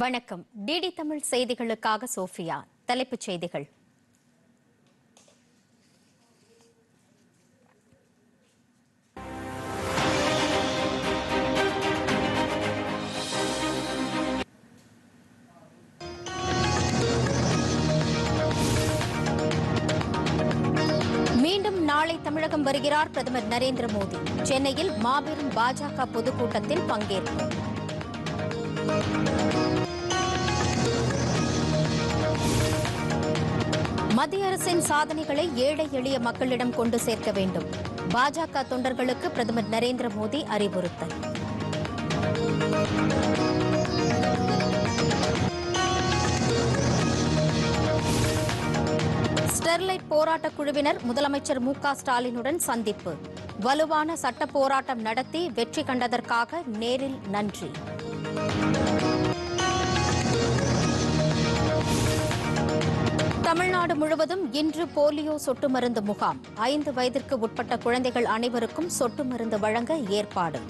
வணக்கம். டிடி தமிழ் செய்திகளுக்காக சோஃபியா. தலைப்புச் செய்திகள். மீண்டும் நாளை தமிழகம் வருகிறார் பிரதமர் நரேந்திர மோடி. சென்னையில் மாபெரும் பாஜக பொதுக்கூட்டத்தில் பங்கேற்பு. மத்திய அரசின் சாதனைகளை ஏழை எளிய மக்களிடம் கொண்டு சேர்க்க வேண்டும். பாஜக தொண்டர்களுக்கு பிரதமர் நரேந்திர மோடி அறிவுறுத்தல். ஸ்டெர்லைட் போராட்டக் குழுவினர் முதலமைச்சர் மு க ஸ்டாலினுடன் சந்திப்பு. வலுவான சட்ட போராட்டம் நடத்தி வெற்றி கண்டதற்காக நேரில் நன்றி. தமிழ்நாடு முழுவதும் இன்று போலியோ சொட்டு மருந்து முகாம். ஐந்து வயதிற்கு உட்பட்ட குழந்தைகள் அனைவருக்கும் சொட்டு மருந்து வழங்க ஏற்பாடு.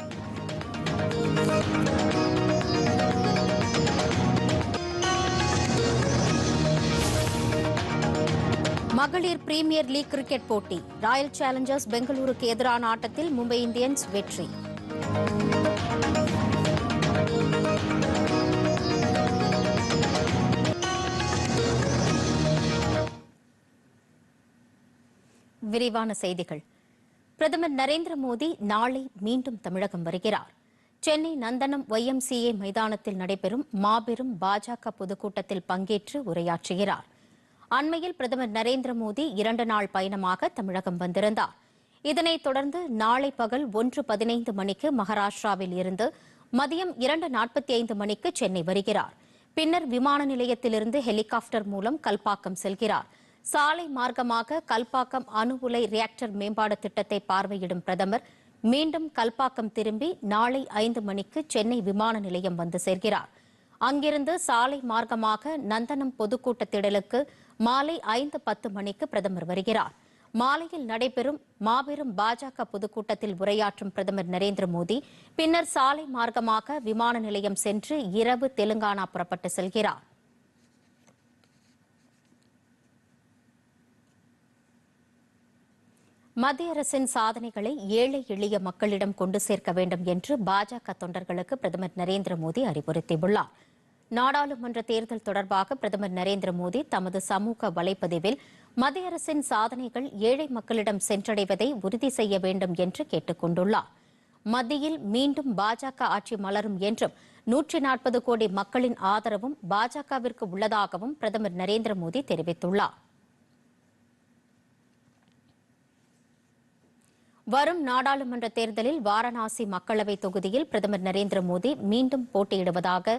மகளிர் பிரீமியர் லீக் கிரிக்கெட் போட்டி. ராயல் சேலஞ்சர்ஸ் பெங்களூருக்கு எதிரான ஆட்டத்தில் மும்பை இந்தியன்ஸ் வெற்றி. விரிவான செய்திகள். பிரதமர் நரேந்திர மோடி நாளை மீண்டும் தமிழகம் வருகிறார். சென்னை நந்தனம் ஒய்எம்சிஏ மைதானத்தில் நடைபெறும் மாபெரும் பாஜக பொதுக்கூட்டத்தில் பங்கேற்று உரையாற்றுகிறார். அண்மையில் பிரதமர் நரேந்திர மோடி இரண்டு நாள் பயணமாக தமிழகம் வந்திருந்தார். இதனைத் தொடர்ந்து நாளை பகல் ஒன்று பதினைந்து மணிக்கு மகாராஷ்டிராவில் இருந்து மதியம் இரண்டு நாற்பத்தி ஐந்து மணிக்கு சென்னை வருகிறார். பின்னர் விமான நிலையத்திலிருந்து ஹெலிகாப்டர் மூலம் கல்பாக்கம் செல்கிறார். சாலை மார்க்கமாக கல்பாக்கம் அணு உலை ரியாக்டர் மேம்பாடு திட்டத்தை பார்வையிடும் பிரதமர் மீண்டும் கல்பாக்கம் திரும்பி நாளை ஐந்து மணிக்கு சென்னை விமான நிலையம் வந்து சேர்கிறார். அங்கிருந்து சாலை மார்க்கமாக நந்தனம் பொதுக்கூட்ட திடலுக்கு மாலை ஐந்து பத்து மணிக்கு பிரதமர் வருகிறார். மாலையில் நடைபெறும் மாபெரும் பாஜக பொதுக்கூட்டத்தில் உரையாற்றும் பிரதமர் நரேந்திர மோடி பின்னர் சாலை மார்க்கமாக விமான நிலையம் சென்று இரவு தெலுங்கானா புறப்பட்டு செல்கிறார். மத்திய அரசின் சாதனைகளை ஏழை எளிய மக்களிடம் கொண்டு சேர்க்க வேண்டும் என்று பாஜக தொண்டர்களுக்கு பிரதமர் நரேந்திர மோடி அறிவுறுத்தியுள்ளார். நாடாளுமன்ற தேர்தல் தொடர்பாக பிரதமர் நரேந்திர மோடி தமது சமூக வலைப்பதிவில் மத்திய அரசின் சாதனைகள் ஏழை மக்களிடம் சென்றடைவதை உறுதி செய்ய வேண்டும் என்று கேட்டுக் கொண்டுள்ளார். மத்தியில் மீண்டும் பாஜக ஆட்சி மலரும் என்றும் நூற்றி நாற்பது கோடி மக்களின் ஆதரவும் பாஜகவிற்கு உள்ளதாகவும் பிரதமர் நரேந்திர மோடி தெரிவித்துள்ளார். வரும் நாடாளுமன்ற தேர்தலில் வாரணாசி மக்களவை தொகுதியில் பிரதமர் நரேந்திர மோடி மீண்டும் போட்டியிடுவதாக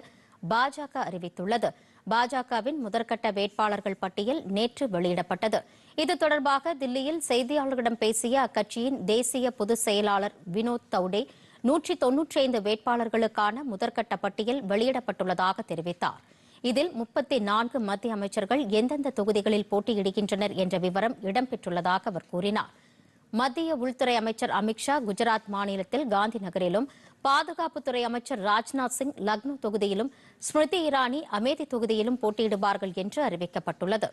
பாஜக அறிவித்துள்ளது. பாஜகவின் முதற்கட்ட வேட்பாளர்கள் பட்டியல் நேற்று வெளியிடப்பட்டது. இது தொடர்பாக தில்லியில் செய்தியாளர்களிடம் பேசிய அக்கட்சியின் தேசிய பொதுச் செயலாளர் வினோத் தவுடே நூற்றி தொன்னூற்றி ஐந்து வேட்பாளர்களுக்கான முதற்கட்ட பட்டியல் வெளியிடப்பட்டுள்ளதாக தெரிவித்தார். இதில் முப்பத்தி நான்கு மத்திய அமைச்சர்கள் எந்தெந்த தொகுதிகளில் போட்டியிடுகின்றனர் என்ற விவரம் இடம்பெற்றுள்ளதாக அவர் கூறினார். மத்திய உள்துறை அமைச்சர் அமித்ஷா குஜராத் மாநிலத்தில் காந்தி நகரிலும் பாதுகாப்புத்துறை அமைச்சர் ராஜ்நாத் சிங் லக்னோ தொகுதியிலும் ஸ்மிருதி இரானி அமேதி தொகுதியிலும் போட்டியிடுவார்கள் என்று அறிவிக்கப்பட்டுள்ளது.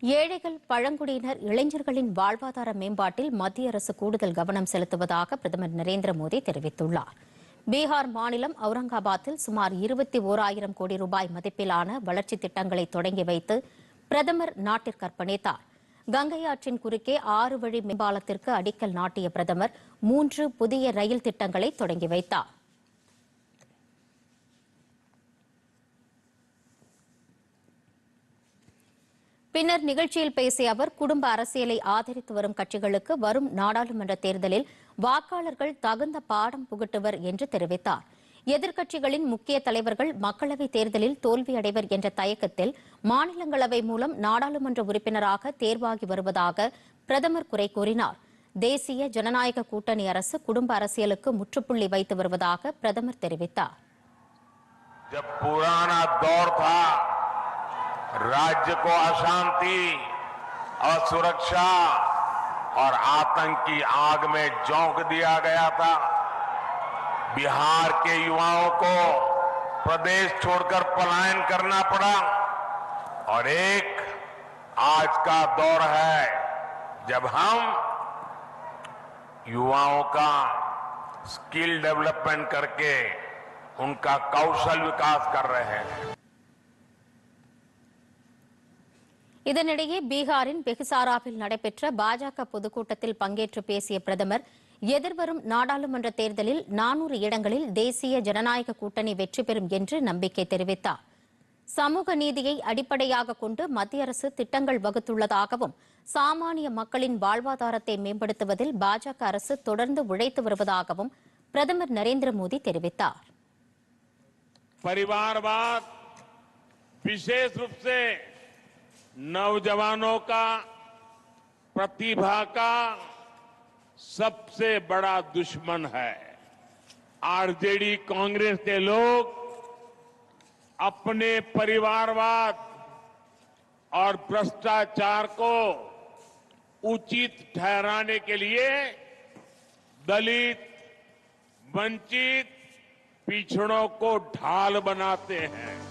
ஏழைகள் பழங்குடியினர் இளைஞர்களின் வாழ்வாதார மேம்பாட்டில் மத்திய அரசு கூடுதல் கவனம் செலுத்துவதாக பிரதமர் நரேந்திர மோடி தெரிவித்துள்ளார். பீகார் மாநிலம் அவுரங்காபாத்தில் சுமார் இருபத்தி ஓராயிரம் கோடி ரூபாய் மதிப்பிலான வளர்ச்சித் திட்டங்களை தொடங்கி வைத்து பிரதமர் நாட்டிற்கு அர்ப்பணித்தார் கங்கை ஆற்றின் குறுக்கே ஆறு வழி மேம்பாலத்திற்கு அடிக்கல் நாட்டிய பிரதமர் மூன்று புதிய ரயில் திட்டங்களை தொடங்கி வைத்தார். பின்னர் நிகழ்ச்சியில் பேசிய அவர் குடும்ப அரசியலை ஆதரித்து வரும் கட்சிகளுக்கு வரும் நாடாளுமன்ற தேர்தலில் வாக்காளர்கள் தகுந்த பாடம் புகட்டுவர் என்று தெரிவித்தாா் எதிர்க்கட்சிகளின் முக்கிய தலைவர்கள் மக்களவைத் தேர்தலில் தோல்வியடைவர் என்ற தயக்கத்தில் மாநிலங்களவை மூலம் நாடாளுமன்ற உறுப்பினராக தேர்வாகி வருவதாக பிரதமர் குறை கூறினார் தேசிய ஜனநாயக கூட்டணி அரசு குடும்ப அரசியலுக்கு முற்றுப்புள்ளி வைத்து வருவதாக பிரதமர் தெரிவித்தார் जब पुराना दौर था राज्य को अशांति असुरक्षा और आतंक की आग में झोंक दिया गया था बिहार के युवाओं को प्रदेश छोड़कर पलायन करना पड़ा और एक आज का दौर है जब हम युवाओं का स्किल डेवलपमेंट करके उनका कौशल विकास कर रहे हैं இதனிடையே பீகாரின் பெகுசாராவில் நடைபெற்ற பாஜக பொதுக்கூட்டத்தில் பங்கேற்று பேசிய பிரதமர் எதிர்வரும் நாடாளுமன்ற தேர்தலில் நானூறு இடங்களில் தேசிய ஜனநாயக கூட்டணி வெற்றி பெறும் என்று நம்பிக்கை தெரிவித்தார் சமூக நீதியை அடிப்படையாக கொண்டு மத்திய அரசு திட்டங்கள் வகுத்துள்ளதாகவும் சாமானிய மக்களின் வாழ்வாதாரத்தை மேம்படுத்துவதில் பாஜக அரசு தொடர்ந்து உழைத்து வருவதாகவும் பிரதமர் நரேந்திர மோடி தெரிவித்தார் परिवारवाद विशेष रूप से नौजवानों का प्रतिभा का सबसे बड़ा दुश्मन है। आरजेडी कांग्रेस के लोग अपने परिवारवाद और भ्रष्टाचार को उचित ठहराने के लिए दलित, वंचित पिछड़ों को ढाल बनाते हैं।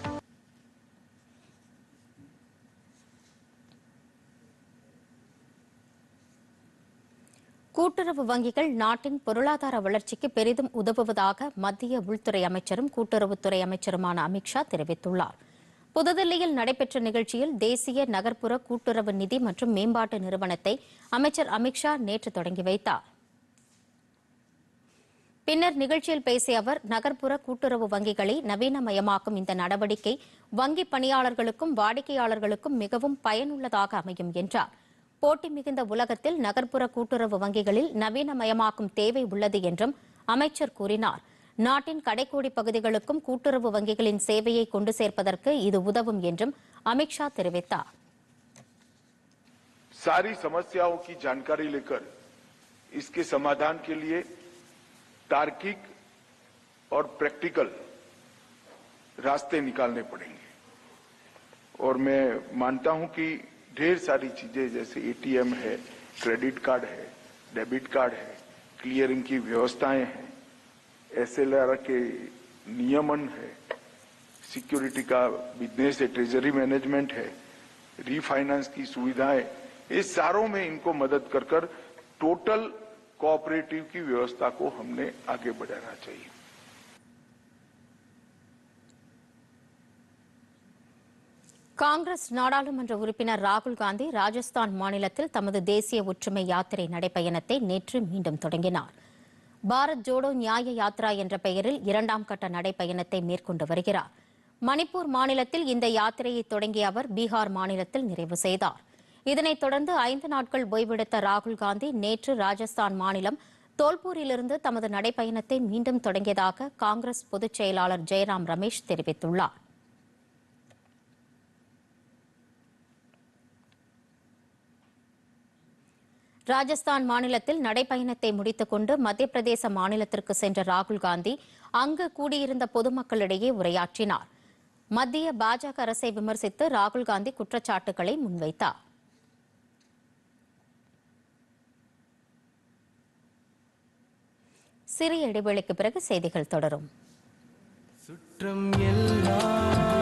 கூட்டுறவு வங்கிகள் நாட்டின் பொருளாதார வளர்ச்சிக்கு பெரிதும் உதவுவதாக மத்திய உள்துறை அமைச்சரும் கூட்டுறவுத்துறை அமைச்சருமான அமித்ஷா தெரிவித்துள்ளார். புதுதில்லியில் நடைபெற்ற நிகழ்ச்சியில் தேசிய நகர்ப்புற கூட்டுறவு நிதி மற்றும் மேம்பாட்டு நிறுவனத்தை அமைச்சர் அமித்ஷா நேற்று தொடங்கி வைத்தார். பின்னர் நிகழ்ச்சியில் பேசிய அவர் நகர்ப்புற கூட்டுறவு வங்கிகளை நவீனமயமாக்கும் இந்த நடவடிக்கை வங்கி பணியாளர்களுக்கும் வாடிக்கையாளர்களுக்கும் மிகவும் பயனுள்ளதாக அமையும் என்றார். போட்டி மிகுந்த உலகத்தில் நகர்ப்புற கூட்டுறவு வங்கிகளில் நவீனமயமாக்கும் தேவை உள்ளது என்றும் அமைச்சர் கூறினார் நாட்டின் கடைக்கோடி பகுதிகளுக்கும் கூட்டுறவு வங்கிகளின் சேவையை கொண்டு சேர்ப்பதற்கு இது உதவும் என்றும் அமித்ஷா தெரிவித்தார் सारी समस्याओं की जानकारी लेकर इसके समाधान के लिए तार्किक और प्रैक्टिकल रास्ते निकालने पड़ेंगे और मैं मानता हूं कि ढेर सारी चीज़ें, जैसे एटीएम है क्रेडिट कार्ड है डेबिट कार्ड है क्लियरिंग की व्यवस्थाएँ हैं एसएलआर के नियमन है सिक्योरिटी का बिज़नेस है ट्रेजरी मैनेजमेंट है रीफाइनेंस की सुविधाएँ इस सारों में इनको मदद कर कर टोटल कोऑपरेटिव की व्यवस्था को हमने आगे बढ़ाना चाहिए। காங்கிரஸ் நாடாளுமன்ற உறுப்பினர் ராகுல் காந்தி ராஜஸ்தான் மாநிலத்தில் தமது தேசிய ஒற்றுமை யாத்திரை நடைப்பயணத்தை நேற்று மீண்டும் தொடங்கினார். பாரத் ஜோடோ நியாய யாத்ரா என்ற பெயரில் இரண்டாம் கட்ட நடைப்பயணத்தை மேற்கொண்டு வருகிறார். மணிப்பூர் மாநிலத்தில் இந்த யாத்திரையை தொடங்கிய அவர் பீகார் மாநிலத்தில் நிறைவு செய்தார். இதனைத் தொடர்ந்து ஐந்து நாட்கள் ஓய்வெடுத்த ராகுல் காந்தி நேற்று ராஜஸ்தான் மாநிலம் தோல்பூரிலிருந்து தமது நடைப்பயணத்தை மீண்டும் தொடங்கியதாக காங்கிரஸ் பொதுச் செயலாளர் ஜெயராம் ரமேஷ் தெரிவித்துள்ளார். ராஜஸ்தான் மாநிலத்தில் நடைப்பயணத்தை முடித்துக் கொண்டு மத்திய பிரதேச மாநிலத்திற்கு சென்ற ராகுல் காந்தி அங்கு கூடியிருந்த பொதுமக்களிடையே உரையாற்றினார். மத்திய பாஜக அரசை விமர்சித்து ராகுல் காந்தி குற்றச்சாட்டுகளை முன்வைத்தார். சிறிய இடைவேளைக்கு பிறகு செய்திகள் தொடரும். சுற்றம் எல்லாம்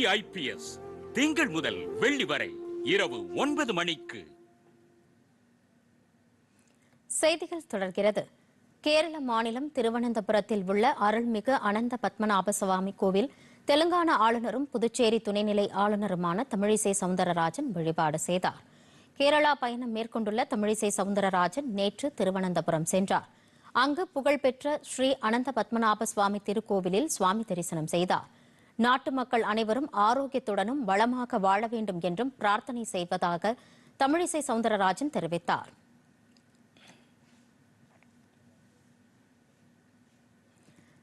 சக்தி ஐபிஎஸ் திங்கள் முதல் வெள்ளி வரை இரவு ஒன்பது மணிக்கு. செய்திகள் தொடர்கிறது. கேரள மாநிலம் திருவனந்தபுரத்தில் உள்ள அருள்மிகு அனந்த பத்மநாப சுவாமி கோவில் தெலுங்கானா ஆளுநரும் புதுச்சேரி துணைநிலை ஆளுநருமான தமிழிசை சவுந்தரராஜன் வழிபாடு செய்தார். கேரளா பயணம் மேற்கொண்டுள்ள தமிழிசை சவுந்தரராஜன் நேற்று திருவனந்தபுரம் சென்றார். அங்கு புகழ்பெற்ற ஸ்ரீ அனந்த பத்மநாப சுவாமி திருக்கோவிலில் சுவாமி தரிசனம் செய்தார். நாட்டு மக்கள் அனைவரும் ஆரோக்கியத்துடனும் வளமாக வாழ வேண்டும் என்றும் பிரார்த்தனை செய்வதாக தமிழிசை சவுந்தரராஜன் தெரிவித்தார்.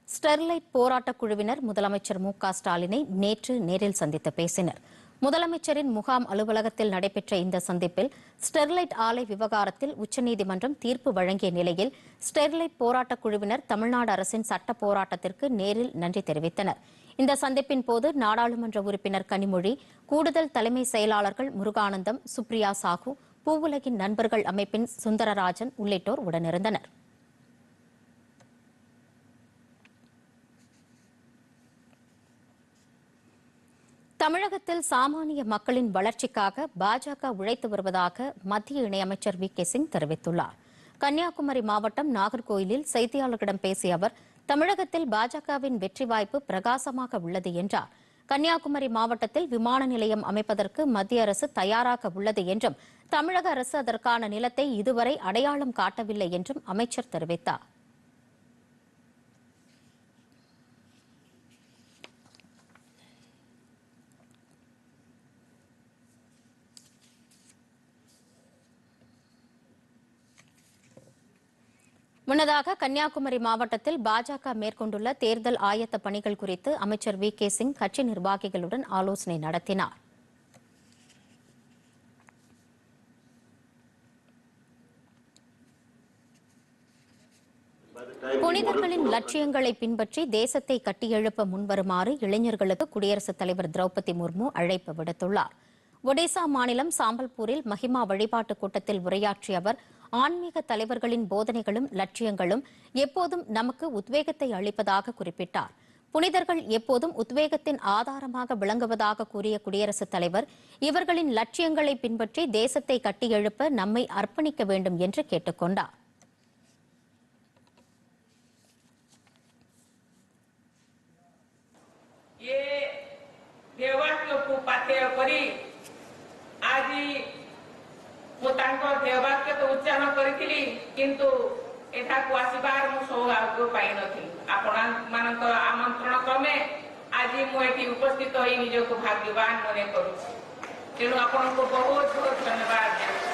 ஸ்டெர்லைட் போராட்டக் குழுவினர் முதலமைச்சர் மு க ஸ்டாலினை நேற்று நேரில் சந்தித்து பேசினர். முதலமைச்சரின் முகாம் அலுவலகத்தில் நடைபெற்ற இந்த சந்திப்பில் ஸ்டெர்லைட் ஆலை விவகாரத்தில் உச்சநீதிமன்றம் தீர்ப்பு வழங்கிய நிலையில் ஸ்டெர்லைட் போராட்டக் குழுவினர் தமிழ்நாடு அரசின் சட்ட போராட்டத்திற்கு நேரில் நன்றி தெரிவித்தனர். இந்த சந்திப்பின் போது நாடாளுமன்ற உறுப்பினர் கனிமொழி கூடுதல் தலைமை செயலாளர்கள் முருகானந்தம் சுப்ரியா சாகு பூவுலகின் நண்பர்கள் அமைப்பின் சுந்தரராஜன் உள்ளிட்டோர் உடனிருந்தனர். தமிழகத்தில் சாமானிய மக்களின் வளர்ச்சிக்காக பாஜக உழைத்து வருவதாக மத்திய இணையமைச்சர் வி கே சிங் தெரிவித்துள்ளார். கன்னியாகுமரி மாவட்டம் நாகர்கோயிலில் செய்தியாளர்களிடம் பேசிய அவர் தமிழகத்தில் பாஜகவின் வெற்றி வாய்ப்பு பிரகாசமாக உள்ளது என்றார். கன்னியாகுமரி மாவட்டத்தில் விமான நிலையம் அமைப்பதற்கு மத்திய அரசு தயாராக உள்ளது என்றும் தமிழக அரசு அதற்கான நிலத்தை இதுவரை அடையாளம் காட்டவில்லை என்றும் அமைச்சர் தெரிவித்தார். முன்னதாக கன்னியாகுமரி மாவட்டத்தில் பாஜக மேற்கொண்டுள்ள தேர்தல் ஆயத்த பணிகள் குறித்து அமைச்சர் வி கே சிங் கட்சி நிர்வாகிகளுடன் ஆலோசனை நடத்தினார். புனிதர்களின் லட்சியங்களை பின்பற்றி தேசத்தை கட்டியெழுப்ப முன்வருமாறு இளைஞர்களுக்கு குடியரசுத் தலைவர் திரௌபதி முர்மு அழைப்பு விடுத்துள்ளார். ஒடிசா மாநிலம் சாம்பல்பூரில் மஹிமா வழிபாட்டு கூட்டத்தில் உரையாற்றிய அவர் ஆன்மீக தலைவர்களின் போதனைகளும் லட்சியங்களும் எப்போதும் நமக்கு உத்வேகத்தை அளிப்பதாக குறிப்பிட்டார். புனிதர்கள் எப்போதும் உத்வேகத்தின் ஆதாரமாக விளங்குவதாக கூறிய குடியரசுத் தலைவர் இவர்களின் லட்சியங்களை பின்பற்றி தேசத்தை கட்டியெழுப்ப நம்மை அர்ப்பணிக்க வேண்டும் என்று கேட்டுக்கொண்டார். ये देवांग पाथ्य परी आदि ମୁଁ ତାଙ୍କ ଦେବାକ୍ୟ ତ ଉଚ୍ଚାରଣ କରିଥିଲି କିନ୍ତୁ ଏଠାକୁ ଆସିବାର ମୁଁ ସୌଭାଗ୍ୟ ପାଇନଥିଲି ଆପଣମାନଙ୍କ ଆମନ୍ତ୍ରଣ କ୍ରମେ ଆଜି ମୁଁ ଏଠି ଉପସ୍ଥିତ ହୋଇ ନିଜକୁ ଭାଗ୍ୟବାନ ମନେ କରୁଛି ତେଣୁ ଆପଣଙ୍କୁ ବହୁତ ବହୁତ ଧନ୍ୟବାଦ ଜଣାଉଛି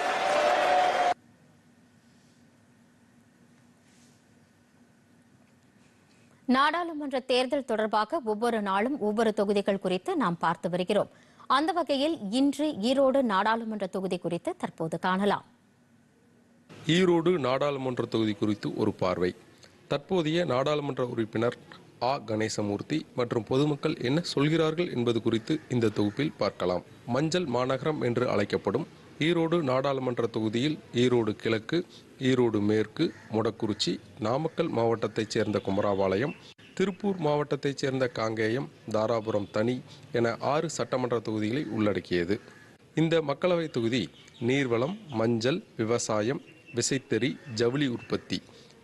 நாடாளுமன்ற தேர்தல் தொடர்பாக ஒவ்வொரு நாளும் ஒவ்வொரு தொகுதிகள் குறித்து நாம் பார்த்து வருகிறோம் அந்த வகையில் இன்று ஈரோடு நாடாளுமன்ற தொகுதி குறித்து தற்போது காணலாம். ஈரோடு நாடாளுமன்ற தொகுதி குறித்து ஒரு பார்வை. தற்போதைய நாடாளுமன்ற உறுப்பினர் ஆ. கணேசமூர்த்தி மற்றும் பொதுமக்கள் என்ன சொல்கிறார்கள் என்பது குறித்து இந்த தொகுப்பில் பார்க்கலாம். மஞ்சள் மாநகரம் என்று அழைக்கப்படும் ஈரோடு நாடாளுமன்ற தொகுதியில் ஈரோடு கிழக்கு ஈரோடு மேற்கு மொடக்குறிச்சி நாமக்கல் மாவட்டத்தைச் சேர்ந்த குமராபாளையம் திருப்பூர் மாவட்டத்தைச் சேர்ந்த காங்கேயம் தாராபுரம் தனி என ஆறு சட்டமன்ற தொகுதிகளை உள்ளடக்கியது. இந்த மக்களவைத் தொகுதி நீர்வளம் மஞ்சள் விவசாயம் விசைத்தறி ஜவுளி உற்பத்தி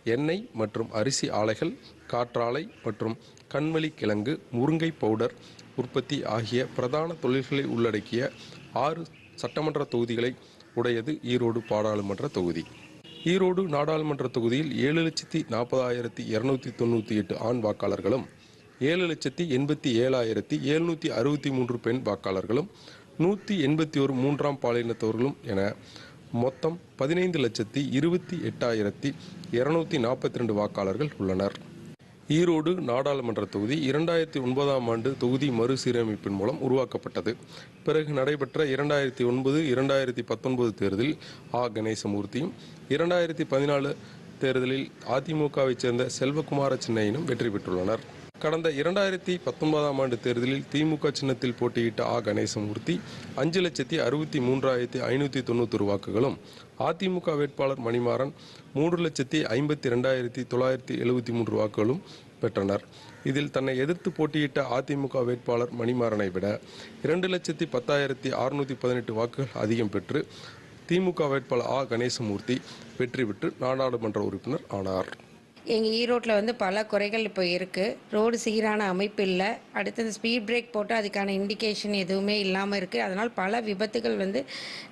எண்ணெய் மற்றும் அரிசி ஆலைகள் காற்றாலை மற்றும் கண்வழி கிழங்கு முருங்கை பவுடர் உற்பத்தி ஆகிய பிரதான தொழில்களை உள்ளடக்கிய ஆறு சட்டமன்ற தொகுதிகளை உடையது ஈரோடு பாராளுமன்ற தொகுதி. ஈரோடு நாடாளுமன்ற தொகுதியில் ஏழு லட்சத்தி நாற்பதாயிரத்தி இருநூத்தி தொண்ணூற்றி எட்டு ஆண் வாக்காளர்களும் ஏழு லட்சத்தி எண்பத்தி ஏழாயிரத்தி எழுநூற்றி அறுபத்தி மூன்று பெண் வாக்காளர்களும் நூற்றி எண்பத்தி ஒரு மூன்றாம் பாலினத்தவர்களும் என மொத்தம் பதினைந்து லட்சத்தி இருபத்தி எட்டாயிரத்தி இருநூத்தி நாற்பத்தி ரெண்டு வாக்காளர்கள் உள்ளனர். ஈரோடு நாடாளுமன்ற தொகுதி இரண்டாயிரத்தி ஒன்பதாம் ஆண்டு தொகுதி மறுசீரமைப்பின் மூலம் உருவாக்கப்பட்டது. பிறகு நடைபெற்ற இரண்டாயிரத்தி ஒன்பது இரண்டாயிரத்தி பத்தொன்பது தேர்தலில் ஆ. கணேசமூர்த்தியும் இரண்டாயிரத்தி பதினாலு தேர்தலில் அதிமுகவைச் சேர்ந்த செல்வகுமார சின்னையனும் வெற்றி பெற்றுள்ளனர். கடந்த இரண்டாயிரத்தி பத்தொன்பதாம் ஆண்டு தேர்தலில் திமுக சின்னத்தில் போட்டியிட்ட ஆ. கணேசமூர்த்தி அஞ்சு லட்சத்தி அறுபத்தி மூன்றாயிரத்தி ஐநூற்றி தொண்ணூத்தொரு வாக்குகளும் அதிமுக வேட்பாளர் மணிமாறன் மூன்று லட்சத்தி ஐம்பத்தி ரெண்டாயிரத்தி தொள்ளாயிரத்தி எழுபத்தி மூன்று வாக்குகளும் பெற்றனர். இதில் தன்னை எதிர்த்து போட்டியிட்ட அதிமுக வேட்பாளர் மணிமாறனை விட இரண்டு லட்சத்தி பத்தாயிரத்தி அறுநூற்றி பதினெட்டு வாக்குகள் அதிகம் பெற்று திமுக வேட்பாளர் ஆ கணேசமூர்த்தி வெற்றி பெற்று நாடாளுமன்ற உறுப்பினர் ஆனார். எங்கள் ஈரோட்டில் வந்து பல குறைகள் இப்போ இருக்குது ரோடு சீரான அமைப்பு இல்லை. அடுத்து இந்த ஸ்பீட் பிரேக் போட்டு அதுக்கான இண்டிகேஷன் எதுவுமே இல்லாமல் இருக்குது அதனால் பல விபத்துகள் வந்து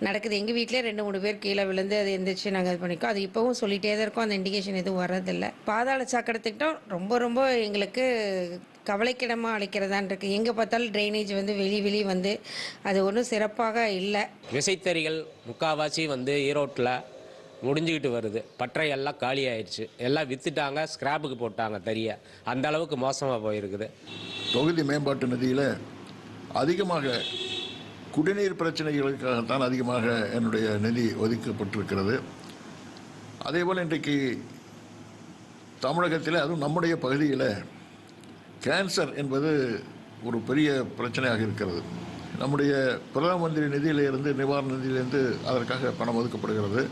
நடக்குது. எங்கள் வீட்டிலே ரெண்டு மூணு பேர் கீழே விழுந்து அது எந்திரிச்சு நாங்கள் இது பண்ணிக்கோம் அது இப்போவும் சொல்லிகிட்டே தான் இருக்கோம். அந்த இண்டிகேஷன் எதுவும் வர்றதில்லை. பாதாள சாக்கடத்துக்கிட்டோம் ரொம்ப ரொம்ப எங்களுக்கு கவலைக்கிடமாக அழைக்கிறதான் இருக்குது எங்கே பார்த்தாலும் ட்ரைனேஜ் வந்து வெளி வெளி வந்து அது ஒன்றும் சிறப்பாக இல்லை. விசைத்தறிகள் முக்காவாசி வந்து ஈரோட்டில் முடிஞ்சுக்கிட்டு வருது. பற்றை எல்லாம் காலி ஆயிடுச்சு எல்லாம் வித்துட்டாங்க ஸ்கிராப்புக்கு போட்டாங்க தறியை. அந்த அளவுக்கு மோசமாக போயிருக்குது. தொகுதி மேம்பாட்டு நிதியில் அதிகமாக குடிநீர் பிரச்சனைகளுக்காகத்தான் அதிகமாக என்னுடைய நிதி ஒதுக்கப்பட்டிருக்கிறது. அதேபோல் இன்றைக்கு தமிழகத்தில் அதுவும் நம்முடைய பகுதியில் கேன்சர் என்பது ஒரு பெரிய பிரச்சனையாக இருக்கிறது. நம்முடைய பிரதம மந்திரி நிதியிலிருந்து நிவாரண நிதியிலிருந்து அதற்காக பணம் ஒதுக்கப்படுகிறது.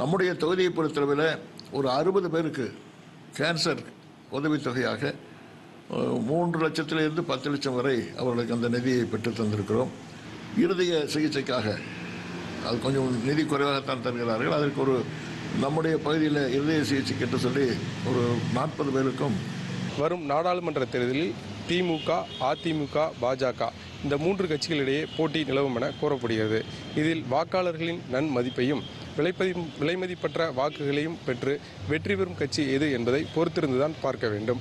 நம்முடைய தொகுதியை பொறுத்தளவில் ஒரு அறுபது பேருக்கு கேன்சர் உதவித்தொகையாக மூன்று லட்சத்திலிருந்து பத்து லட்சம் வரை அவர்களுக்கு அந்த நிதியை பெற்று தந்திருக்கிறோம். இருதய சிகிச்சைக்காக அது கொஞ்சம் நிதி குறைவாகத்தான் தருகிறார்கள். அதற்கு ஒரு நம்முடைய பகுதியில் இருதய சிகிச்சை கிட்ட சொல்லி ஒரு நாற்பது பேருக்கும் வரும் நாடாளுமன்ற தேர்தலில் திமுக அதிமுக பாஜக இந்த மூன்று கட்சிகளிடையே போட்டி நிலவும் என கூறப்படுகிறது. இதில் வாக்காளர்களின் நன்மதிப்பையும் விலைப்பதி விலைமதிப்பற்ற வாக்குகளையும் பெற்று வெற்றி பெறும் கட்சி எது என்பதை பொறுத்திருந்துதான் பார்க்க வேண்டும்.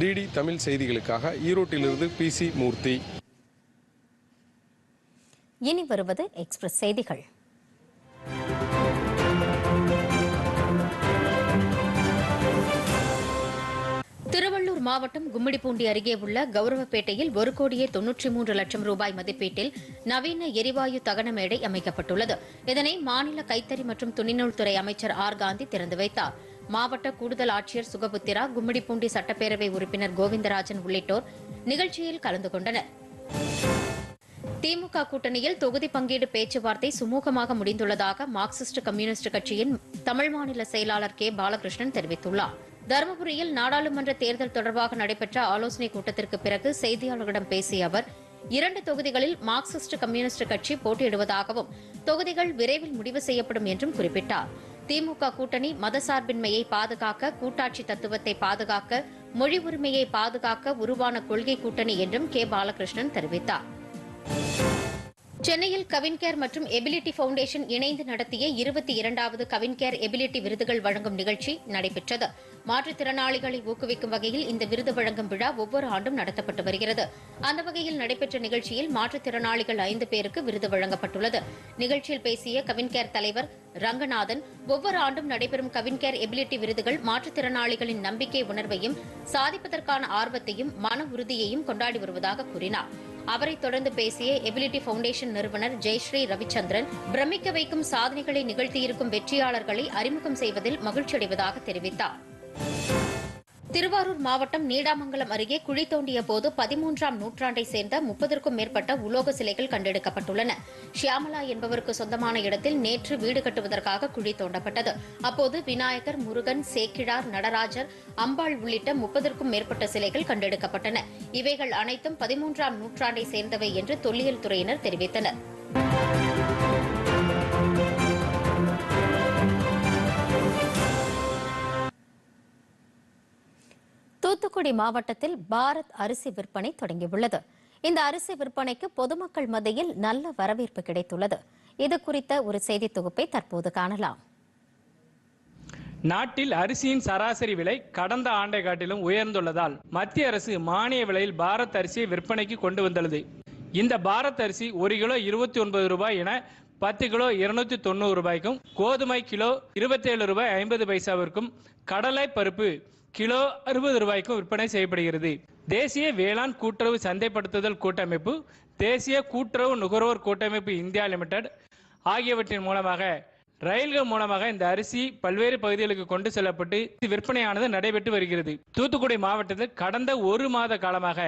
டிடி தமிழ் செய்திகளுக்காக ஈரோட்டிலிருந்து பி சி மூர்த்தி. இனி வருவது எக்ஸ்பிரஸ் செய்திகள். திருவள்ளூர் மாவட்டம் கும்மிடிப்பூண்டி அருகே உள்ள கௌரவப்பேட்டையில் ஒரு கோடியே தொன்னூற்றி மூன்று லட்சம் ரூபாய் மதிப்பீட்டில் நவீன எரிவாயு தகன மேடை அமைக்கப்பட்டுள்ளது. இதனை மாநில கைத்தறி மற்றும் துணிநூல்துறை அமைச்சர் ஆர். காந்தி திறந்து வைத்தார். மாவட்ட கூடுதல் ஆட்சியர் சுகபுத்திரா கும்மிடிப்பூண்டி சட்டப்பேரவை உறுப்பினர் கோவிந்தராஜன் உள்ளிட்டோர் நிகழ்ச்சியில் கலந்து கொண்டனர். திமுக கூட்டணியில் தொகுதி பங்கீடு பேச்சுவார்த்தை சுமூகமாக முடிந்துள்ளதாக மார்க்சிஸ்ட் கம்யூனிஸ்ட் கட்சியின் தமிழ் மாநில செயலாளர் கே. பாலகிருஷ்ணன் தெரிவித்துள்ளார். தருமபுரியில் நாடாளுமன்ற தேர்தல் தொடர்பாக நடைபெற்ற ஆலோசனைக் கூட்டத்திற்கு பிறகு செய்தியாளர்களிடம் பேசிய அவர் இரண்டு தொகுதிகளில் மார்க்சிஸ்ட் கம்யூனிஸ்ட் கட்சி போட்டியிடுவதாகவும் தொகுதிகள் விரைவில் முடிவு செய்யப்படும் என்றும் குறிப்பிட்டார். திமுக கூட்டணி மதசார்பின்மையை பாதுகாக்க கூட்டாட்சி தத்துவத்தை பாதுகாக்க மொழி உரிமையை பாதுகாக்க உருவான கொள்கை கூட்டணி என்றும் கே. பாலகிருஷ்ணன் தெரிவித்தார். சென்னையில் கவின்கேர் மற்றும் எபிலிட்டி ஃபவுண்டேஷன் இணைந்து நடத்திய இருபத்தி இரண்டாவது கவின்கேர் எபிலிட்டி விருதுகள் வழங்கும் நிகழ்ச்சி நடைபெற்றது. மாற்றுத்திறனாளிகளை ஊக்குவிக்கும் வகையில் இந்த விருது வழங்கும் விழா ஒவ்வொரு ஆண்டும் நடத்தப்பட்டு வருகிறது. அந்த வகையில் நடைபெற்ற நிகழ்ச்சியில் மாற்றுத்திறனாளிகள் ஐந்து பேருக்கு விருது வழங்கப்பட்டுள்ளது. நிகழ்ச்சியில் பேசிய கவின்கேர் தலைவர் ரங்கநாதன் ஒவ்வொரு ஆண்டும் நடைபெறும் கவின்கேர் எபிலிட்டி விருதுகள் மாற்றுத்திறனாளிகளின் நம்பிக்கை உணர்வையும் சாதிப்பதற்கான ஆர்வத்தையும் மன உறுதியையும் கொண்டாடி வருவதாக கூறினார். அவரை தொடர்ந்து பேசிய எபிலிட்டி ஃபவுண்டேஷன் நிறுவனர் ஜெயஸ்ரீ ரவிச்சந்திரன் பிரமிக்க வைக்கும் சாதனைகளை நிகழ்த்தியிருக்கும் வெற்றியாளர்களை அறிமுகம் செய்வதில் மகிழ்ச்சியடைவதாக தெரிவித்தார். திருவாரூர் மாவட்டம் நீடாமங்கலம் அருகே குழி தோண்டிய போது பதிமூன்றாம் நூற்றாண்டை சேர்ந்த முப்பதற்கும் மேற்பட்ட உலோக சிலைகள் கண்டெடுக்கப்பட்டுள்ளன. ஷியாமலா என்பவருக்கு சொந்தமான இடத்தில் நேற்று வீடு கட்டுவதற்காக குழி தோண்டப்பட்டது. அப்போது விநாயகர் முருகன் சேக்கிழார் நடராஜர் அம்பாள் உள்ளிட்ட முப்பதற்கும் மேற்பட்ட சிலைகள் கண்டெடுக்கப்பட்டன. இவைகள் அனைத்தும் பதிமூன்றாம் நூற்றாண்டை சேர்ந்தவை என்று தொல்லியல் துறையினர் தெரிவித்தனா் தூத்துக்குடி மாவட்டத்தில் பாரத் அரிசி விற்பனை தொடங்கியுள்ளது. இந்த அரிசி விற்பனைக்கு பொதுமக்கள் மத்தியில் நல்ல வரவேற்பு கிடைத்துள்ளது. இது குறித்த ஒரு செய்தி தொகுப்பை தற்போது காணலாம். நாட்டில் அரிசியின் சராசரி விலை கடந்த ஆண்டை காட்டிலும் உயர்ந்துள்ளதால் மத்திய அரசு மானிய விலையில் பாரத் அரிசியை விற்பனைக்கு கொண்டு வந்துள்ளது. இந்த பாரத் அரிசி ஒரு கிலோ இருபத்தி ஒன்பது ரூபாய் என பத்து கிலோ இருநூத்தி தொண்ணூறு ரூபாய்க்கும் கோதுமை கிலோ இருபத்தேழு ரூபாய் ஐம்பது பைசாவிற்கும் கடலை பருப்பு கிலோ அறுபது ரூபாய்க்கும் விற்பனை செய்யப்படுகிறது. தேசிய வேளாண் கூட்டுறவு சந்தைப்படுத்துதல் கூட்டமைப்பு தேசிய கூட்டுறவு நுகர்வோர் கூட்டமைப்பு இந்தியா லிமிடெட் ஆகியவற்றின் மூலமாக ரயில்கள் மூலமாக இந்த அரிசி பல்வேறு பகுதிகளுக்கு கொண்டு செல்லப்பட்டு விற்பனையானது நடைபெற்று வருகிறது. தூத்துக்குடி மாவட்டத்தில் கடந்த ஒரு மாத காலமாக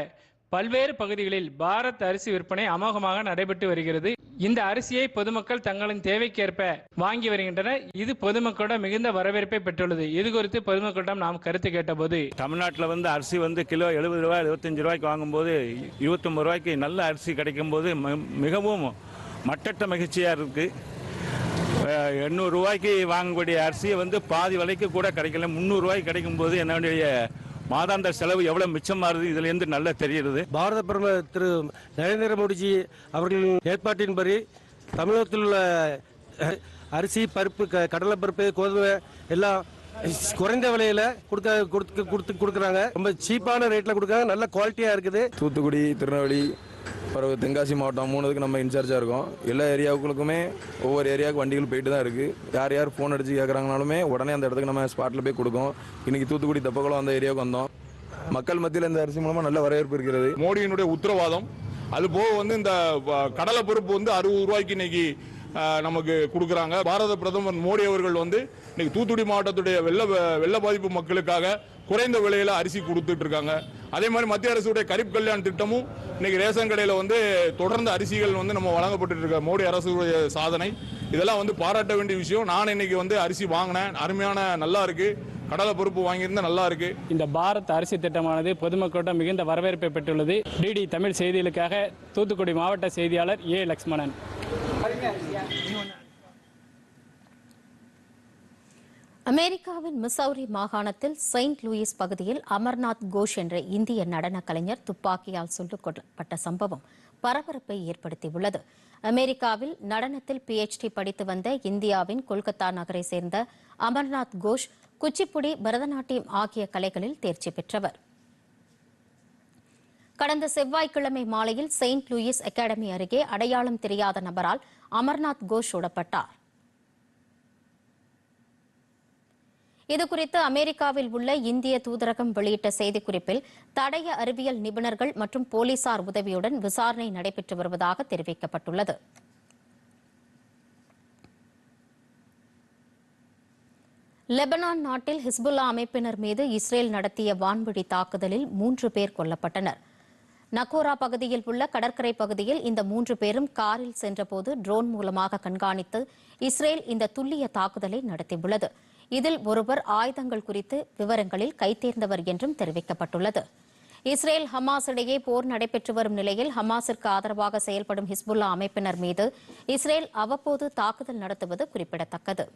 பல்வேறு பகுதிகளில் பாரத் அரிசி விற்பனை அமோகமாக நடைபெற்று வருகிறது. இந்த அரிசியை பொதுமக்கள் தங்களின் தேவைக்கேற்ப வாங்கி வருகின்றனர். இது பொதுமக்களிடம் மிகுந்த வரவேற்பை பெற்றுள்ளது. இது குறித்து பொதுமக்களிடம் நாம் கருத்து கேட்டபோது தமிழ்நாட்டில் வந்து அரிசி வந்து கிலோ எழுபது ரூபாய் எழுபத்தஞ்சு ரூபாய்க்கு வாங்கும்போது இருபத்தொம்பது ரூபாய்க்கு நல்ல அரிசி கிடைக்கும் போது மிகவும் மட்டற்ற மகிழ்ச்சியாக இருக்குது எண்ணூறு ரூபாய்க்கு வாங்கக்கூடிய அரிசியை வந்து பாதி விலைக்கு கூட கிடைக்கல. முந்நூறு ரூபாய்க்கு கிடைக்கும்போது என்னுடைய மாதாந்திர செலவு எவ்வளவு மிச்சமாகுது இதுல இருந்து நல்லா தெரிகிறது பாரத பிரதமர் திரு நரேந்திர மோடிஜி அவர்களின் ஏற்பாட்டின்படி தமிழகத்தில் உள்ள அரிசி பருப்பு க- கடலை பருப்பு கோதுமை எல்லாம் குறைந்த விலையில கொடுக்க கொடுத்து கொடுத்து கொடுக்குறாங்க. ரொம்ப சீப்பான ரேட்ல கொடுக்குறாங்க. நல்ல குவாலிட்டியா இருக்குது. தூத்துக்குடி திருநெல்வேலி பிறகு தென்காசி மாவட்டம் மூணுதுக்கு நம்ம இன்சார்ஜாக இருக்கோம். எல்லா ஏரியாவுக்குள்ளுக்குமே ஒவ்வொரு ஏரியாவுக்கு வண்டிகள் போயிட்டு தான் இருக்குது யார் யார் ஃபோன் அடித்து கேட்குறாங்கனாலுமே உடனே அந்த இடத்துக்கு நம்ம ஸ்பாட்டில் போய் கொடுக்கோம். இன்றைக்கி தூத்துக்குடி தப்பக்குளம் அந்த ஏரியாவுக்கு வந்தோம். மக்கள் மத்தியில் இந்த அரிசி மூலமாக நல்ல வரவேற்பு இருக்கிறது. மோடியினுடைய உத்தரவாதம். அது போக வந்து இந்த வ- கடலை பருப்பு வந்து அறுபது ரூபாய்க்கு இன்னைக்கு நமக்கு கொடுக்குறாங்க. பாரத பிரதமர் மோடி அவர்கள் வந்து இன்னைக்கு தூத்துக்குடி மாவட்டத்துடைய வெள்ள வெள்ள பாதிப்பு மக்களுக்காக குறைந்த விலையில அரிசி கொடுத்துட்டு இருக்காங்க அதே மாதிரி மத்திய அரசுடைய கரிப் கல்யாண் திட்டமும் இன்னைக்கு ரேஷன் கடையில வந்து தொடர்ந்து அரிசிகள் வந்து நம்ம வழங்கப்பட்டு இருக்க மோடி அரசுடைய சாதனை. இதெல்லாம் வந்து பாராட்ட வேண்டிய விஷயம். நான் இன்னைக்கு வந்து அரிசி வாங்கினேன். அருமையான நல்லா இருக்கு. கடலை பருப்பு வாங்கியிருந்தா நல்லா இருக்கு. இந்த பாரத் அரிசி திட்டமானது பொதுமக்களிடம் மிகுந்த வரவேற்பை பெற்றுள்ளது. டிடி தமிழ் செய்திகளுக்காக தூத்துக்குடி மாவட்ட செய்தியாளர் ஏ லக்ஷ்மணன். அமெரிக்காவின் மிசௌரி மாகாணத்தில் செயின்ட் லூயிஸ் பகுதியில் அமர்நாத் கோஷ் என்ற இந்திய நடன கலைஞர் துப்பாக்கியால் சுட்டுக் கொல்லப்பட்ட சம்பவம் பரபரப்பை ஏற்படுத்தியுள்ளது. அமெரிக்காவில் நடனத்தில் பிஎச்டி படித்து வந்த இந்தியாவின் கொல்கத்தா நகரை சேர்ந்த அமர்நாத் கோஷ் குச்சிப்புடி பரதநாட்டியம் ஆகிய கலைகளில் தேர்ச்சி பெற்றவர். கடந்த செவ்வாய்க்கிழமை மாலையில் செயின்ட் லூயிஸ் அகாடமி அருகே அடையாளம் தெரியாத நபரால் அமர்நாத் கோஷ் சுடப்பட்டார். இதுகுறித்து அமெரிக்காவில் உள்ள இந்திய தூதரகம் வெளியிட்ட செய்திக்குறிப்பில் தடய அறிவியல் நிபுணர்கள் மற்றும் போலீசார் உதவியுடன் விசாரணை நடைபெற்று வருவதாக தெரிவிக்கப்பட்டுள்ளது. லெபனான் நாட்டில் ஹிஸ்புல்லா அமைப்பினர் மீது இஸ்ரேல் நடத்திய வான்வழி தாக்குதலில் மூன்று பேர் கொல்லப்பட்டனர். நக்கோரா பகுதியில் உள்ள கடற்கரை பகுதியில் இந்த மூன்று பேரும் காரில் சென்றபோது ட்ரோன் மூலமாக கண்காணித்து இஸ்ரேல் இந்த துல்லிய தாக்குதலை நடத்தியுள்ளது. இதில் ஒருவர் ஆயுதங்கள் குறித்து விவரங்களில் கைத்தேர்ந்தவர் என்றும் தெரிவிக்கப்பட்டுள்ளது. இஸ்ரேல் ஹமாஸ் இடையே போர் நடைபெற்று வரும் நிலையில் ஹமாஸிற்கு ஆதரவாக செயல்படும் ஹிஸ்புல்லா அமைப்பினர் மீது இஸ்ரேல் அவ்வப்போது தாக்குதல் நடத்துவது குறிப்பிடத்தக்கது.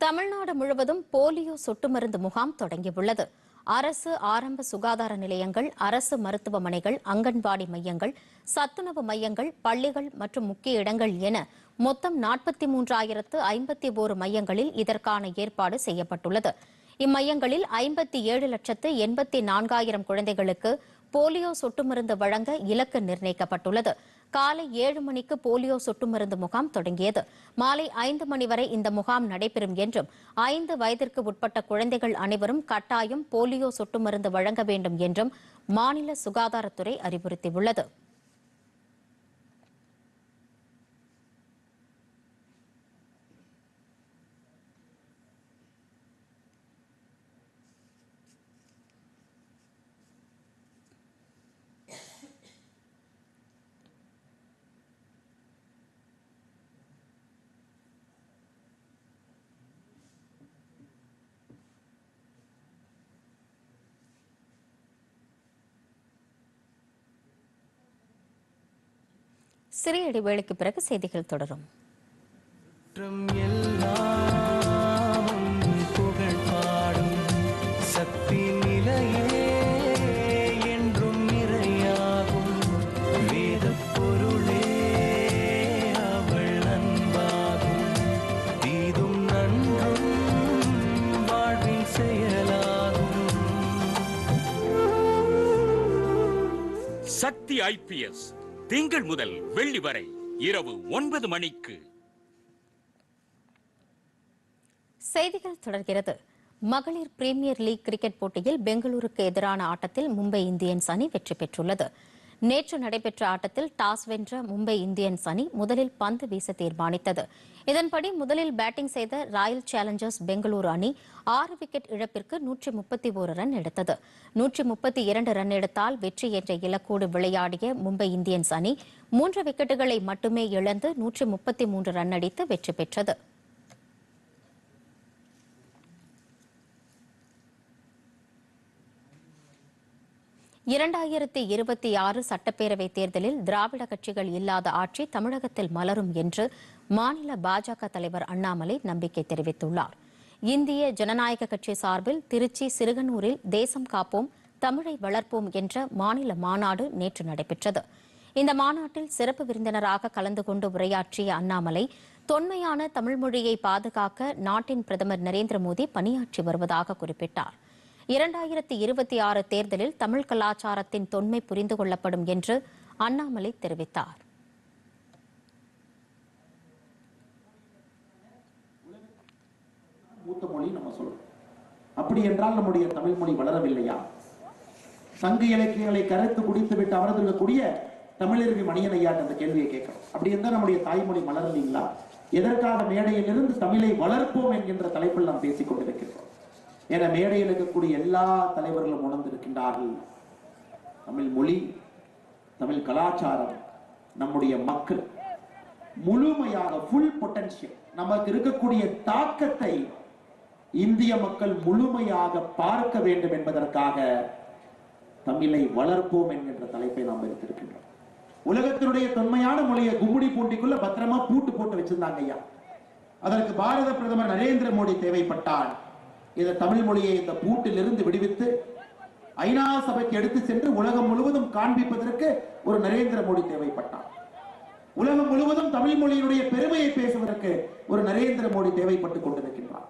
தமிழ்நாடு முழுவதும் போலியோ சொட்டு மருந்து முகாம் தொடங்கியுள்ளது. அரசு ஆரம்ப சுகாதார நிலையங்கள் அரசு மருத்துவமனைகள் அங்கன்வாடி மையங்கள் சத்துணவு மையங்கள் பள்ளிகள் மற்றும் முக்கிய இடங்கள் என மொத்தம் நாற்பத்தி மூன்றாயிரத்து ஐம்பத்தி ஓரு மையங்களில் இதற்கான ஏற்பாடு செய்யப்பட்டுள்ளது. இம்மையங்களில் ஐம்பத்தி ஏழு லட்சத்து எண்பத்தி நான்காயிரம் குழந்தைகளுக்கு போலியோ சொட்டு மருந்து வழங்க இலக்கு நிர்ணயிக்கப்பட்டுள்ளது. காலை ஏழு மணிக்கு போலியோ சொட்டு மருந்து முகாம் தொடங்கியது. மாலை ஐந்து மணி வரை இந்த முகாம் நடைபெறும் என்றும் ஐந்து வயதிற்கு உட்பட்ட குழந்தைகள் அனைவரும் கட்டாயம் போலியோ சொட்டு மருந்து வழங்க வேண்டும் என்றும் மாநில சுகாதாரத்துறை அறிவுறுத்தியுள்ளது. சிறிய இடைவேளைக்கு பிறகு செய்திகள் தொடரும். சக்தி ஐபிஎஸ் திங்கள் முதல் வெள்ளி வரை இரவு ஒன்பது மணிக்கு. செய்திகள் தொடர்கிறது. மகளிர் பிரீமியர் லீக் கிரிக்கெட் போட்டியில் பெங்களூருக்கு எதிரான ஆட்டத்தில் மும்பை இந்தியன்ஸ் அணி வெற்றி பெற்றுள்ளது. நேற்று நடைபெற்ற ஆட்டத்தில் டாஸ் வென்ற மும்பை இந்தியன்ஸ் அணி முதலில் பந்து வீச தீர்மானித்தது. இதன்படி முதலில் பேட்டிங் செய்த ராயல் சேலஞ்சர்ஸ் பெங்களூரு அணி ஆறு விக்கெட் இழப்பிற்கு நூற்றி முப்பத்தி ஒரு ரன் எடுத்தது. நூற்றி முப்பத்தி இரண்டு ரன் எடுத்தால் வெற்றி என்ற இலக்கோடு விளையாடிய மும்பை இந்தியன்ஸ் அணி மூன்று விக்கெட்டுகளை மட்டுமே இழந்து நூற்றி முப்பத்தி மூன்று ரன் அடித்து வெற்றி பெற்றது. இரண்டாயிரத்தி இருபத்தி ஆறு சட்டப்பேரவை தேர்தலில் திராவிட கட்சிகள் இல்லாத ஆட்சி தமிழகத்தில் மலரும் என்று மாநில பாஜக தலைவர் அண்ணாமலை நம்பிக்கை தெரிவித்துள்ளார். இந்திய ஜனநாயக கட்சி சார்பில் திருச்சி சிறுகனூரில் தேசம் காப்போம் தமிழை வளர்ப்போம் என்ற மாநில மாநாடு நேற்று நடைபெற்றது. இந்த மாநாட்டில் சிறப்பு விருந்தினராக கலந்து கொண்டு உரையாற்றிய அண்ணாமலை தொன்மையான தமிழ் மொழியை பாதுகாக்க நாட்டின் பிரதமர் நரேந்திர மோடி பணியாற்றி வருவதாக குறிப்பிட்டார். இரண்டாயிரத்தி இருபத்தி ஆறு தேர்தலில் தமிழ் கலாச்சாரத்தின் தொன்மை புரிந்து கொள்ளப்படும் என்று அண்ணாமலை தெரிவித்தார். அப்படி என்றால் நம்முடைய தமிழ் மொழி வளரவில்லையா? சங்க இலக்கியங்களை கருத்து குடித்து விட்டு அமர்ந்திருக்கக்கூடிய தமிழருவி மணியன் அந்த கேள்வியை கேட்கிறோம். அப்படி இருந்தால் நம்முடைய தாய்மொழி வளரலீங்களா எதற்காக மேடையிலிருந்து தமிழை வளர்ப்போம் என்கின்ற தலைப்பில் நாம் பேசிக் கொண்டிருக்கிறோம். என மேடையில் இருக்கக்கூடிய எல்லா தலைவர்களும் உணர்ந்திருக்கின்றார்கள். தமிழ் மொழி தமிழ் கலாச்சாரம் நம்முடைய மக்கள். முழுமையாக ஃபுல் பொட்டன்ஷியல் நமக்கு இருக்கக்கூடிய தாக்கத்தை இந்திய மக்கள் முழுமையாக பார்க்க வேண்டும் என்பதற்காக தமிழை வளர்ப்போம் என்கின்ற தலைப்பை நாம் எடுத்திருக்கின்றோம் உலகத்தினுடைய தொன்மையான மொழியை கும்முடி பூண்டிக்குள்ள பத்திரமா பூட்டு போட்டு வச்சிருந்தாங்க ஐயா. அதற்கு பாரத பிரதமர் நரேந்திர மோடி தேவைப்பட்டால் இந்த தமிழ் மொழியை இந்த பூட்டிலிருந்து விடுவித்து ஐநா சபைக்கு எடுத்து சென்று உலகம் முழுவதும் காண்பிப்பதற்கு ஒரு நரேந்திர மோடி தேவைப்பட்டார். உலகம் முழுவதும் தமிழ் மொழியினுடைய பெருமையை பேசுவதற்கு ஒரு நரேந்திர மோடி தேவைப்பட்டுக் கொண்டிருக்கின்றார்.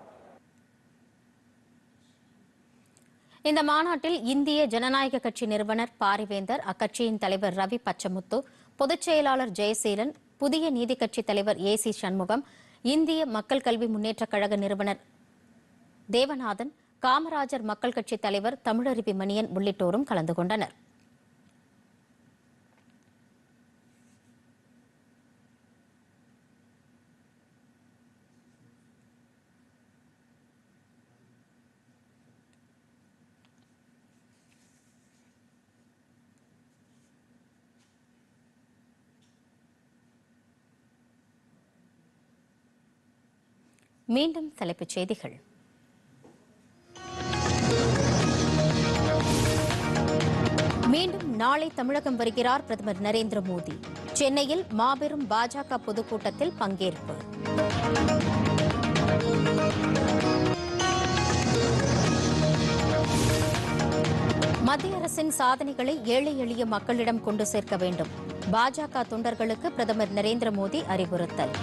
இந்த மாநாட்டில் இந்திய ஜனநாயக கட்சி நிறுவனர் பாரிவேந்தர் அக்கட்சியின் தலைவர் ரவி பச்சமுத்து பொதுச் செயலாளர் ஜெயசீலன் புதிய நீதி கட்சி தலைவர் ஏ சி சண்முகம் இந்திய மக்கள் கல்வி முன்னேற்றக் கழக நிறுவனர் தேவநாதன் காமராஜர் மக்கள் கட்சி தலைவர் தமிழருவி மணியன் உள்ளிட்டோரும் கலந்து கொண்டனர். மீண்டும் தலைப்புச் செய்திகள். நாளை தமிழகம் வருகிறார் பிரதமர் நரேந்திர மோடி. சென்னையில் மாபெரும் பாஜக பொதுக்கூட்டத்தில் பங்கேற்பு. மத்திய அரசின் சாதனைகளை ஏழை எளிய மக்களிடம் கொண்டு சேர்க்க வேண்டும். பாஜக தொண்டர்களுக்கு பிரதமர் நரேந்திர மோடி அறிவுறுத்தல்.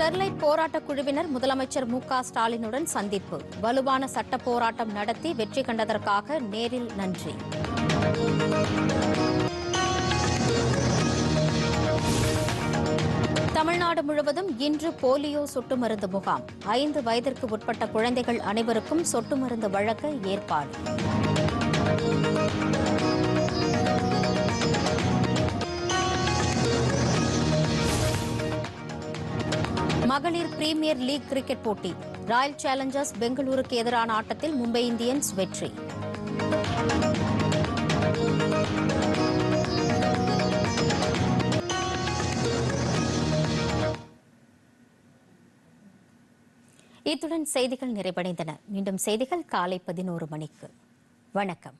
ஸ்டெர்லைட் போராட்டக் குழுவினர் முதலமைச்சர் மு க ஸ்டாலினுடன் சந்திப்பு. வலுவான சட்ட போராட்டம் நடத்தி வெற்றி கண்டதற்காக நேரில் நன்றி. தமிழ்நாடு முழுவதும் இன்று போலியோ சொட்டு மருந்து முகாம். ஐந்து வயதிற்கு உட்பட்ட குழந்தைகள் அனைவருக்கும் சொட்டு மருந்து வழங்க ஏற்பாடு. மகளிர் பிரீமியர் லீக் கிரிக்கெட் போட்டி. ராயல் சேலஞ்சர்ஸ் பெங்களூருக்கு எதிரான ஆட்டத்தில் மும்பை இந்தியன்ஸ் வெற்றி. இத்துடன் செய்திகள் நிறைவடைந்தன. மீண்டும் செய்திகள் காலை பதினோரு மணிக்கு. வணக்கம்.